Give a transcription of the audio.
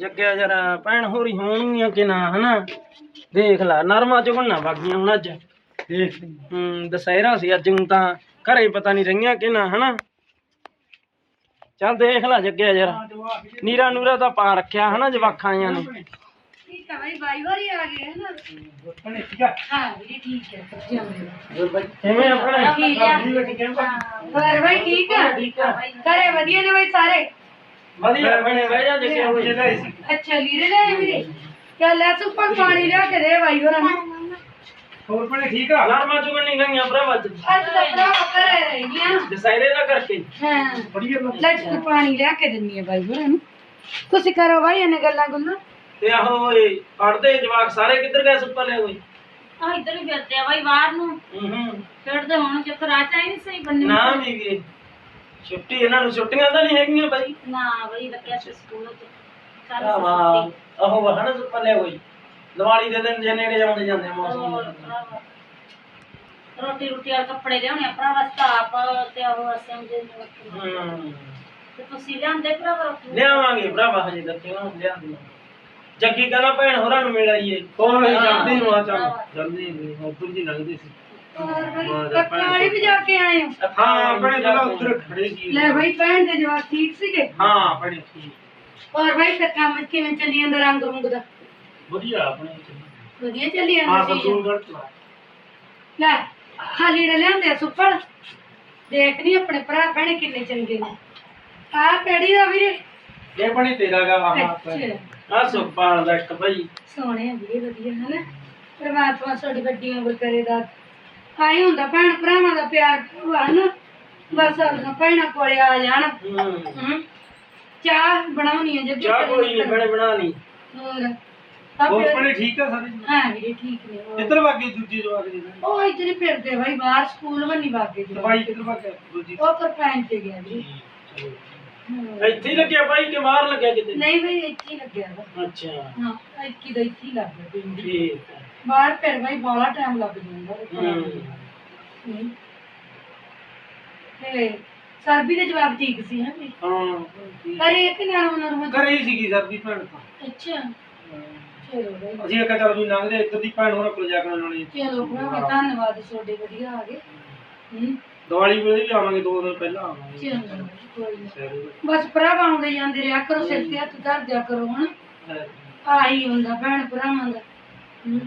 ਜੱਗਿਆ ਜਰਾ ਭੈਣ ਹੋਰੀ ਹੋਣਗੀਆਂ ਕਿ ਨਾ ਹਨਾ? ਦੇਖ ਲੈ ਨਰਮਾ ਚੁਗਣਾ ਬਾਗੀਆਂ ਹੁਣ ਅੱਜ। ਦੇਖ ਹੂੰ ਦਸਹਿਰਾ ਸੀ ਅੱਜ ਨੂੰ ਤਾਂ ਘਰੇ ਪਤਾ ਨਹੀਂ ਰਹੀਆਂ ਕਿ ਨਾ ਹਨਾ? ਚੱਲ ਦੇਖ ਲੈ ਜੱਗਿਆ ਜਰਾ। ਨੀਰਾ ਨੂਰਾ ਤਾਂ ਪਾ ਰੱਖਿਆ ਹਨਾ ਜਵਾਖਾਂ ਆਈਆਂ ਨੇ। ਠੀਕ ਬਾਈ ਵਾਰੀ ਆ ਗਏ ਹੈ ਨਾ ਭੈਣੇ ਠੀਕ ਆ। ਹਾਂ ਵੀਰੇ ਠੀਕ ਹੈ ਸਬਜ਼ੀਆਂ ਮੇਰੇ। ਹੋਰ ਬਾਈ? ਕਿਵੇਂ ਆਪਣਾ? ਠੀਕ ਆ। ਆ। ਹੋਰ ਭਾਈ ਠੀਕ ਆ। ਘਰੇ ਵਧੀਆ ਨੇ ਭਾਈ ਸਾਰੇ? ਵਧੀਆ ਬਣੇ ਬਹਿ ਜਾ ਹੋਈ ਜਿਹੜਾ ਸੀ। ਅੱਛਾ ਲੀਰੇ ਲੈ ਵੀਰੇ? ਚੱਲ ਲੈ ਸੁਪਰ ਪਾਣੀ ਲਿਆ ਕੇ ਦੇ ਭਾਈ ਹੋਰਾਂ ਨੂੰ। ਹੋਰ ਭੈਣੇ ਠੀਕ ਆ? ਨਰਮਾ ਚੁਗਣੀ ਗਈਆਂ ਭਰਾਵਾ ਅੱਜ ਅੱਜ ਤਾਂ ਭਰਾ ਘਰੇ ਰਹਿ ਗਿਆ ਦਸਹਿਰੇ ਦਾ ਕਰਕੇ। ਹਾਂ। ਨਾ ਲੈ ਸੁਪਰ ਪਾਣੀ ਲਿਆ ਕੇ ਦਿੰਨੀ ਆ ਭਾਈ ਹੋਰਾਂ ਨੂੰ। ਤੁਸੀਂ ਕਰੋ ਭਾਈ ਇਹਨੇ ਗੱਲਾਂ ਗੁੱਲਾਂ। ਤੇ ਆਹੋ ਇਹ ਪੜਦੇ ਜਵਾਕ ਸਾਰੇ ਕਿੱਧਰ ਗਏ ਸੁੱਪਰ ਲੈ ਹੋਏ ਆ ਇੱਧਰ ਹੀ ਫਿਰਦੇ ਆ ਬਾਈ ਬਾਹਰ ਨੂੰ। ਹੂੰ ਹੂੰ। ਖੇਡਦੇ ਹੁਣ ਚੱਕਰ ਆ ਚਾਹੀ ਨਹੀਂ ਸਹੀ ਬੰਨੇ ਨਾ। ਵੀ ਵੀਰੇ। ਛੁੱਟੀ ਇਹਨਾਂ ਨੂੰ ਛੁੱਟੀਆਂ ਤਾਂ ਨਹੀਂ ਹੈਗੀਆਂ ਬਾਈ। ਨਾ ਬਈ ਲੱਗਿਆ ਸੀ ਸਕੂਲ ਚ ਕੱਲ ਆਵਾ ਆਹੋ ਵਹਣ ਸੁੱਪਰ ਲੈ ਹੋਈ। ਦੀਵਾਲੀ ਦੇ ਦਿਨ ਜੇ ਨੇੜੇ ਆਉਂਦੇ ਜਾਂਦੇ ਆ ਮੌਸਮ ਭਰਾਵਾ। ਰੋਟੀ ਰੋਟੀ ਵਾਲੇ ਕੱਪੜੇ ਲਿਆਉਣੇ ਆ ਭਰਾਵਾ ਸਟਾਪ ਤੇ ਉਹ ਅਸਮ ਦੇ ਹੂੰ। ਤੇ ਤੁਸੀਂ ਲਿਆਂਦੇ ਭਰਾਵਾ ਲਿਆਵਾਂਗੇ ਭਰਾਵਾ ਹਜੇ ਕਿਉਂ ਲਿਆਂਦੇ ਜੱਗੀ ਕਹਿੰਦਾ ਭੈਣ ਹੋਰਾਂ ਨੂੰ ਮਿਲ ਆਈਏ। ਹੋਰ ਅਸੀਂ ਜਾਂਦੇ ਹੀ ਮਾਂ। ਚੱਲ। ਜਾਂਦੇ ਹੀ ਉੱਪਰ ਜੀ ਲੰਘਦੇ ਸੀ। ਹੋਰ ਭਾਈ ਕੱਪਾਂ ਵੀ ਜਾ ਕੇ ਆਏ ਹੋ? ਹਾਂ ਭੈਣੇ ਪਹਿਲਾਂ ਉੱਧਰ ਖੜੇ ਸੀ। ਲੈ ਭਾਈ ਭੈਣ ਦੇ ਜਵਾਬ ਠੀਕ ਸੀਗੇ? ਹਾਂ ਭੈਣੇ ਠੀਕ। ਹੋਰ ਭਾਈ ਫਿਰ ਕੰਮ ਕਿਵੇਂ ਚੱਲੀ ਜਾਂਦਾ ਰੰਗ ਰੁੰਗ ਦਾ? ਵਧੀਆ ਆਪਣੇ ਵਧੀਆ ਚੱਲੀ ਹਾਂ ਜਾਂਦਾ ਸੀ ਸਰਸੂਰ ਗੜ ਚਲਾ ਲੈ। ਖਾਲੀ ਰ ਲਿਆਂਦੇ ਸੁੱਪੜ ਦੇਖ ਨੀ ਆਪਣੇ ਭਰਾ ਭੈਣੇ ਕਿੰਨੇ ਚੰਗੇ ਨੇ। ਆ ਕਿਹੜੀ ਦਾ ਵੀਰੇ। ਇਹ ਬਣੀ ਤੇਰਾ ਗਾ ਵਾਹ ਅੱਛਾ। ਆ ਸੁਪਾਲ ਦਾ ਇੱਕ ਭਾਈ ਸੋਹਣੇ ਆ ਵੀਰੇ ਵਧੀਆ ਹਨਾ? ਪਰਮਾਤਮਾ ਤੁਹਾਡੀ ਵੱਡੀ ਉਮਰ ਕਰੇ ਦਾ। ਆਈ ਹੁੰਦਾ ਭੈਣ ਭਰਾਵਾਂ ਦਾ ਪਿਆਰ ਹੋਆ ਨਾ। ਬਸ ਆਪਣਾ ਭੈਣਾਂ ਕੋਲੇ ਆ ਜਾਣ। ਹੂੰ। ਹਮ। ਚਾਹ ਬਣਾਉਣੀ ਹੈ ਜੱਗੀ ਚਾਹ ਕੋਈ ਨਹੀਂ ਭੈਣੇ ਬਣਾ ਲਈ। ਹੋਰ ਹੋਰ ਆਪੇ- ਭੈਣੇ ਠੀਕ ਆ ਸਾਰੇ ਹਾਂ ਵੀਰੇ ਠੀਕ ਨੇ ਹੋਰ। ਇੱਧਰ ਵਾਗੇ ਦੂਜੀ ਜਵਾਕ ਜੀ? ਉਹ ਇੱਧਰ ਹੀ ਫਿਰਦੇ ਭਾਈ ਬਾਹਰ ਸਕੂਲ ਬੰਨੀ ਵਾਗੇ ਜੀ। ਦਵਾਈ ਕਿੱਧਰ ਵਾਗੇ ਦੂਜੀ? ਉਹ ਕਰਪੈਨ ਤੇ ਗਿਆ ਜੀ। ਹਾਂ। ਇੱਥੇ ਹੀ ਲੱਗਿਆ ਭਾਈ ਕਿ ਬਾਹਰ ਲੱਗਿਆ ਕਿਤੇ? ਨਹੀਂ ਭਾਈ ਇੱਥੇ ਹੀ ਲੱਗਿਆ ਵਾ। ਅੱਛਾ। ਹਾਂ ਇੱਕੀ ਦਾ ਇੱਥੇ ਹੀ ਲੱਗ ਗਿਆ ਪਿੰਡ। ਠੀਕ ਹੈ ਬਾਹਰ ਫਿਰ ਭਾਈ ਬਾਹਲਾ ਟਾਈਮ ਲੱਗ ਜਾਂਦਾ। ਹਮ। ਤੇ ਸਰਬੀ ਦੇ ਜਵਾਬ ਠੀਕ ਸੀ ਹਾਂ ਹਾਂ। ਪਰ ਇੱਕ ਨਰਮ ਨਰਮ ਘਰੇ ਹੀ ਸੀਗੀ ਸਰਦੀ ਭੈਣ ਤਾਂ। ਅੱਛਾ। ਚਲੋ ਭਾਈ ਅਸੀਂ ਇੱਕ ਚੱਲ ਵੀ ਲੰਘਦੇ ਇੱਧਰ ਦੀ ਭੈਣ ਹੋਰਾਂ ਕੋਲ ਜਾ ਕੇ ਨਾਲੇ। ਚਲੋ ਭਰਾਵਾ ਧੰਨਵਾਦ ਤੁਹਾਡੇ ਵਧੀਆ ਆ ਗਏ। ਹੂੰ। ਦੀਵਾਲੀ ਵੇਲੇ ਵੀ ਆਵਾਂਗੇ ਦੋ ਦਿਨ ਪਹਿਲਾਂ ਆਵਾਂਗੇ। ਚਲੋ ਕੋਈ ਨਾ। ਸ਼ਹਿਰ ਬਸ ਭਰਾਵਾਂ ਆਉਂਦੇ ਜਾਂਦੇ ਰਿਹਾ ਕਰੋ ਸਿਰ ਤੇ ਹੱਥ ਧਰ ਦਿਆ ਕਰੋ ਹਣ ਆਹੀ ਹੁੰਦਾ ਭੈਣ ਭਰਾਵਾਂ ਦਾ। ਹੂੰ।